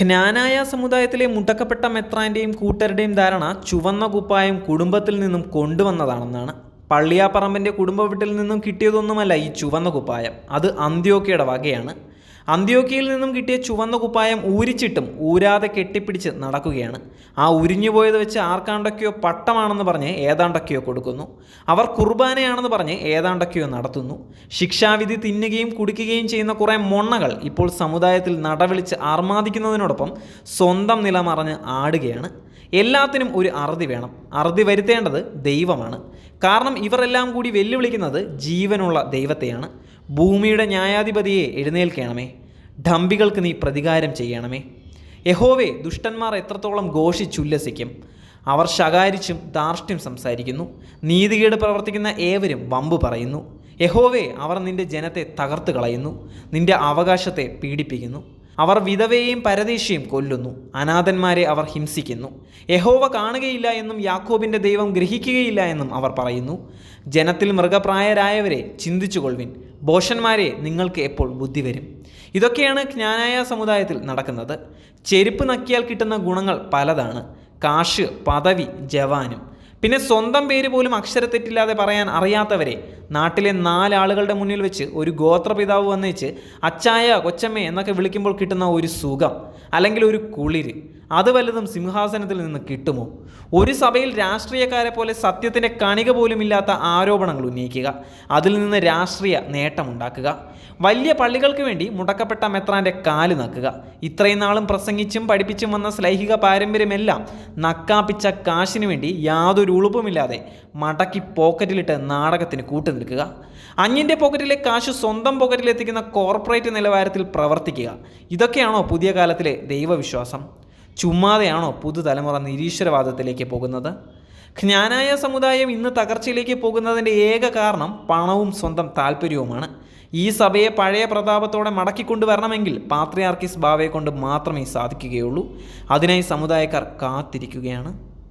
ജ്ഞാനായ സമുദായത്തിലെ മുടക്കപ്പെട്ട മെത്രാന്റെയും കൂട്ടരുടെയും ധാരണ ചുവന്ന കുപ്പായം കുടുംബത്തിൽ നിന്നും കൊണ്ടുവന്നതാണെന്നാണ്. പള്ളിയാപ്പറമ്പിന്റെ കുടുംബ വീട്ടിൽ നിന്നും കിട്ടിയതൊന്നുമല്ല ഈ ചുവന്ന കുപ്പായം. അത് അന്ത്യോക്കയുടെ വകയാണ്. അന്ത്യോക്കയിൽ നിന്നും കിട്ടിയ ചുവന്ന കുപ്പായം ഊരിച്ചിട്ടും ഊരാതെ കെട്ടിപ്പിടിച്ച് നടക്കുകയാണ്. ആ ഉരിഞ്ഞു പോയത് വെച്ച് ആർക്കാണ്ടൊക്കെയോ പട്ടമാണെന്ന് പറഞ്ഞ് ഏതാണ്ടൊക്കെയോ കൊടുക്കുന്നു. അവർ കുർബാനയാണെന്ന് പറഞ്ഞ് ഏതാണ്ടൊക്കെയോ നടത്തുന്നു. ശിക്ഷാവിധി തിന്നുകയും കുടിക്കുകയും ചെയ്യുന്ന കുറേ മൊണ്ണകൾ ഇപ്പോൾ സമുദായത്തിൽ നടവിളിച്ച് ആർമാദിക്കുന്നതിനോടൊപ്പം സ്വന്തം നില മറഞ്ഞ് ആടുകയാണ്. എല്ലാത്തിനും ഒരു അറുതി വേണം. അറുതി വരുത്തേണ്ടത് ദൈവമാണ്. കാരണം ഇവരെല്ലാം കൂടി വെല്ലുവിളിക്കുന്നത് ജീവനുള്ള ദൈവത്തെയാണ്. ഭൂമിയുടെ ന്യായാധിപതിയെ എഴുന്നേൽക്കണമേ. ഡംബികൾക്ക് നീ പ്രതികാരം ചെയ്യണമേ. യഹോവേ ദുഷ്ടന്മാർ എത്രത്തോളം ഘോഷിച്ചുല്ലസിക്കും. അവർ ശകാരിച്ചും ധാർഷ്ട്യം സംസാരിക്കുന്നു. നീതികേട് പ്രവർത്തിക്കുന്ന ഏവരും വമ്പ് പറയുന്നു. യഹോവേ അവർ നിന്റെ ജനത്തെ തകർത്ത് കളയുന്നു നിന്റെ അവകാശത്തെ പീഡിപ്പിക്കുന്നു. അവർ വിധവയെയും പരദേശിയും കൊല്ലുന്നു. അനാഥന്മാരെ അവർ ഹിംസിക്കുന്നു. യഹോവ കാണുകയില്ല എന്നും യാക്കോബിന്റെ ദൈവം ഗ്രഹിക്കുകയില്ല എന്നും അവർ പറയുന്നു. ജനത്തിൽ മൃഗപ്രായരായവരെ ചിന്തിച്ചുകൊള്ളുവിൻ. ബോഷന്മാരെ നിങ്ങൾക്ക് എപ്പോൾ ബുദ്ധി വരും? ഇതൊക്കെയാണ് ജ്ഞാനായ സമുദായത്തിൽ നടക്കുന്നത്. ചെരുപ്പ് നക്കിയാൽ കിട്ടുന്ന ഗുണങ്ങൾ പലതാണ്. കാശ് പദവി ജവാനും. പിന്നെ സ്വന്തം പേര് പോലും അക്ഷരത്തെറ്റില്ലാതെ പറയാൻ അറിയാത്തവരെ നാട്ടിലെ നാലാളുകളുടെ മുന്നിൽ വെച്ച് ഒരു ഗോത്രപിതാവ് വന്നേച്ച് അച്ചായ കൊച്ചമ്മ എന്നൊക്കെ വിളിക്കുമ്പോൾ കിട്ടുന്ന ഒരു സുഖം അല്ലെങ്കിൽ ഒരു കുളിര്. അത് വല്ലതും സിംഹാസനത്തിൽ നിന്ന് കിട്ടുമോ? ഒരു സഭയിൽ രാഷ്ട്രീയക്കാരെ പോലെ സത്യത്തിന്റെ കണിക പോലുമില്ലാത്ത ആരോപണങ്ങൾ ഉന്നയിക്കുക അതിൽ നിന്ന് രാഷ്ട്രീയ നേട്ടമുണ്ടാക്കുക വലിയ പള്ളികൾക്ക് വേണ്ടി മുടക്കപ്പെട്ട മെത്രാന്റെ കാൽ നക്കുക ഇത്രയും നാളും പ്രസംഗിച്ചും പഠിപ്പിച്ചും വന്ന സ്ലൈഹിക പാരമ്പര്യമെല്ലാം നക്കാപ്പിച്ച കാശിന് വേണ്ടി യാതൊരു ഉളുപ്പുമില്ലാതെ മടക്കി പോക്കറ്റിലിട്ട് നാടകത്തിന് കൂട്ടു നിൽക്കുക അഞ്ഞിന്റെ പോക്കറ്റിലെ കാശ് സ്വന്തം പോക്കറ്റിലെത്തിക്കുന്ന കോർപ്പറേറ്റ് നിലവാരത്തിൽ പ്രവർത്തിക്കുക ഇതൊക്കെയാണോ പുതിയ കാലത്തിലെ ദൈവവിശ്വാസം? ചുമ്മാതെയാണോ പുതുതലമുറ നിരീശ്വരവാദത്തിലേക്ക് പോകുന്നത്? ജ്ഞാനായ സമുദായം ഇന്ന് തകർച്ചയിലേക്ക് പോകുന്നതിന്റെ ഏക കാരണം പണവും സ്വന്തം താല്പര്യവുമാണ് ഈ സഭയെ പഴയ പ്രതാപത്തോടെ മടക്കിക്കൊണ്ടുവരണമെങ്കിൽ പാത്രിയാർക്കിസ് ബാവയെ കൊണ്ട് മാത്രമേ സാധിക്കുകയുള്ളൂ. അതിനായി സമുദായക്കാർ കാത്തിരിക്കുകയാണ്.